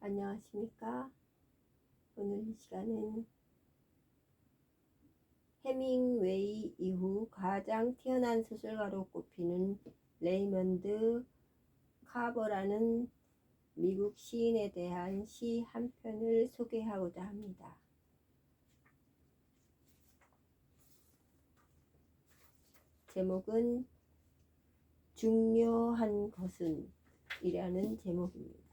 안녕하십니까? 오늘 이 시간은 해밍웨이 이후 가장 뛰어난 소설가로 꼽히는 레이먼드 카버라는 미국 시인에 대한 시 한 편을 소개하고자 합니다. 제목은 중요한 것은 이라는 제목입니다.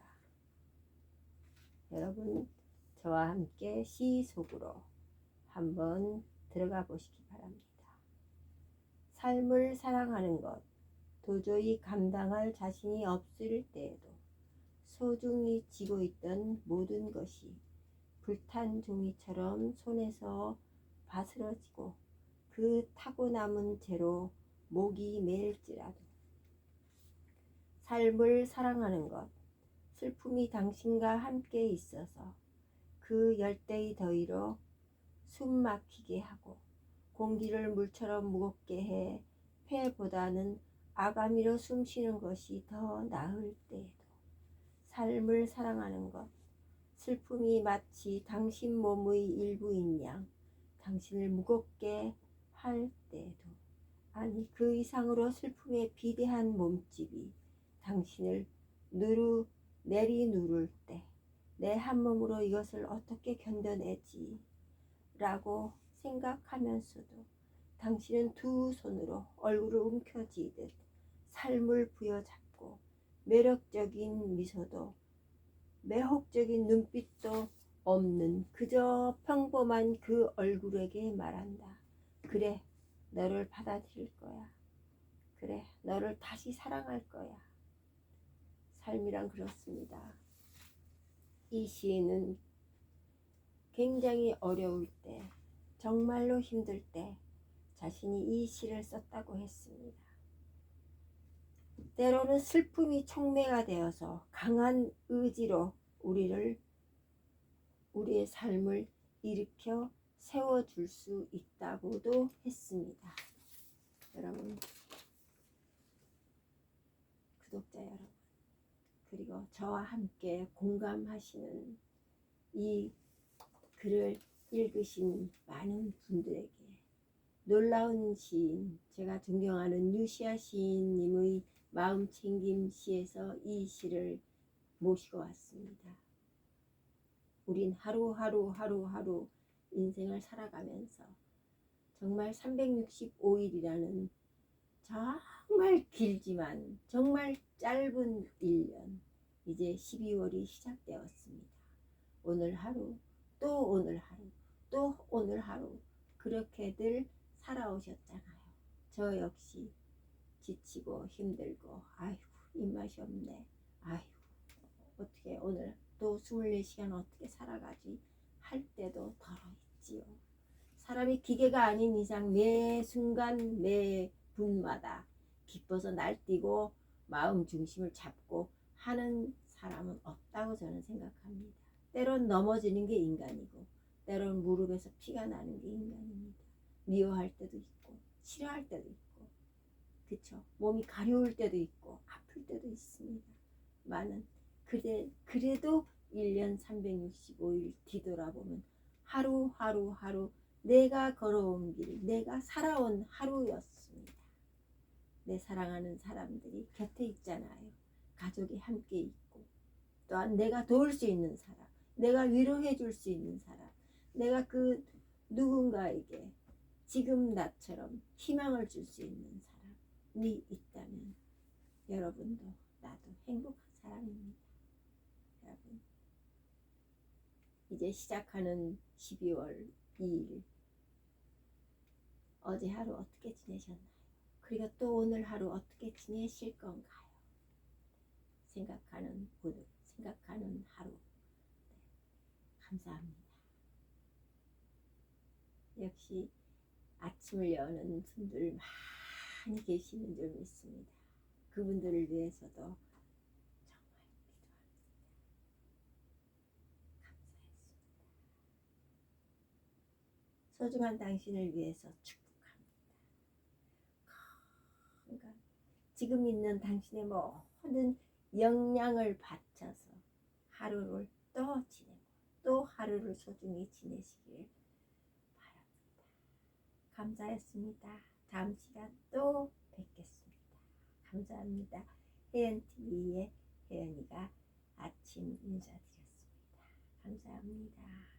여러분 저와 함께 시 속으로 한번 들어가 보시기 바랍니다. 삶을 사랑하는 것 도저히 감당할 자신이 없을 때에도 소중히 쥐고 있던 모든 것이 불탄 종이처럼 손에서 바스러지고 그 타고 남은 채로 목이 메일지라도 삶을 사랑하는 것 슬픔이 당신과 함께 있어서 그 열대의 더위로 숨 막히게 하고 공기를 물처럼 무겁게 해 폐보다는 아가미로 숨 쉬는 것이 더 나을 때에도 삶을 사랑하는 것 슬픔이 마치 당신 몸의 일부인 양 당신을 무겁게 할 때에도 아니 그 이상으로 슬픔의 비대한 몸집이 당신을 누르 내리 누를 때 내 한 몸으로 이것을 어떻게 견뎌내지 라고 생각하면서도 당신은 두 손으로 얼굴을 움켜쥐듯 삶을 부여잡고 매력적인 미소도 매혹적인 눈빛도 없는 그저 평범한 그 얼굴에게 말한다. 그래, 너를 받아들일 거야. 그래, 너를 다시 사랑할 거야. 삶이란 그렇습니다. 이 시인은 굉장히 어려울 때, 정말로 힘들 때 자신이 이 시를 썼다고 했습니다. 때로는 슬픔이 촉매가 되어서 강한 의지로 우리를 우리의 삶을 일으켜 세워줄 수 있다고도 했습니다. 여러분, 구독자 여러분, 그리고 저와 함께 공감하시는 이 글을 읽으신 많은 분들에게 놀라운 시인, 제가 존경하는 유시아 시인님의 마음 챙김 시에서 이 시를 모시고 왔습니다. 우린 하루하루 하루하루 인생을 살아가면서 정말 365일이라는 정말 길지만 정말 짧은 1년 이제 12월이 시작되었습니다. 오늘 하루 또 오늘 하루 또 오늘 하루 그렇게들 살아오셨잖아요. 저 역시 지치고 힘들고 아이고 입맛이 없네. 아이고 어떻게 오늘 또 24시간 어떻게 살아가지 할 때도 덜어 있지요. 사람이 기계가 아닌 이상 매 순간 매 분마다 기뻐서 날뛰고 마음 중심을 잡고 하는 사람은 없다고 저는 생각합니다. 때론 넘어지는 게 인간이고 때론 무릎에서 피가 나는 게 인간입니다. 미워할 때도 있고 싫어할 때도 있고 그쵸 몸이 가려울 때도 있고 아플 때도 있습니다. 많은 그래, 그래도 1년 365일 뒤돌아보면 하루 하루 하루 내가 걸어온 길, 내가 살아온 하루였습니다. 내 사랑하는 사람들이 곁에 있잖아요. 가족이 함께 있고, 또한 내가 도울 수 있는 사람, 내가 위로해 줄 수 있는 사람, 내가 그 누군가에게 지금 나처럼 희망을 줄 수 있는 사람이 있다면 여러분도 나도 행복한 사람입니다. 여러분, 이제 시작하는 12월 2일 어제 하루 어떻게 지내셨나요? 그리고 또 오늘 하루 어떻게 지내실 건가요? 생각하는 오늘, 생각하는 하루. 네, 감사합니다. 역시 아침을 여는 분들 많이 계시는 줄 믿습니다. 그분들을 위해서도. 소중한 당신을 위해서 축복합니다. 건강, 지금 있는 당신의 모든 역량을 바쳐서 하루를 또 지내고 또 하루를 소중히 지내시길 바랍니다. 감사했습니다. 다음 시간 또 뵙겠습니다. 감사합니다. 혜연TV의 혜연이가 아침 인사드렸습니다. 감사합니다.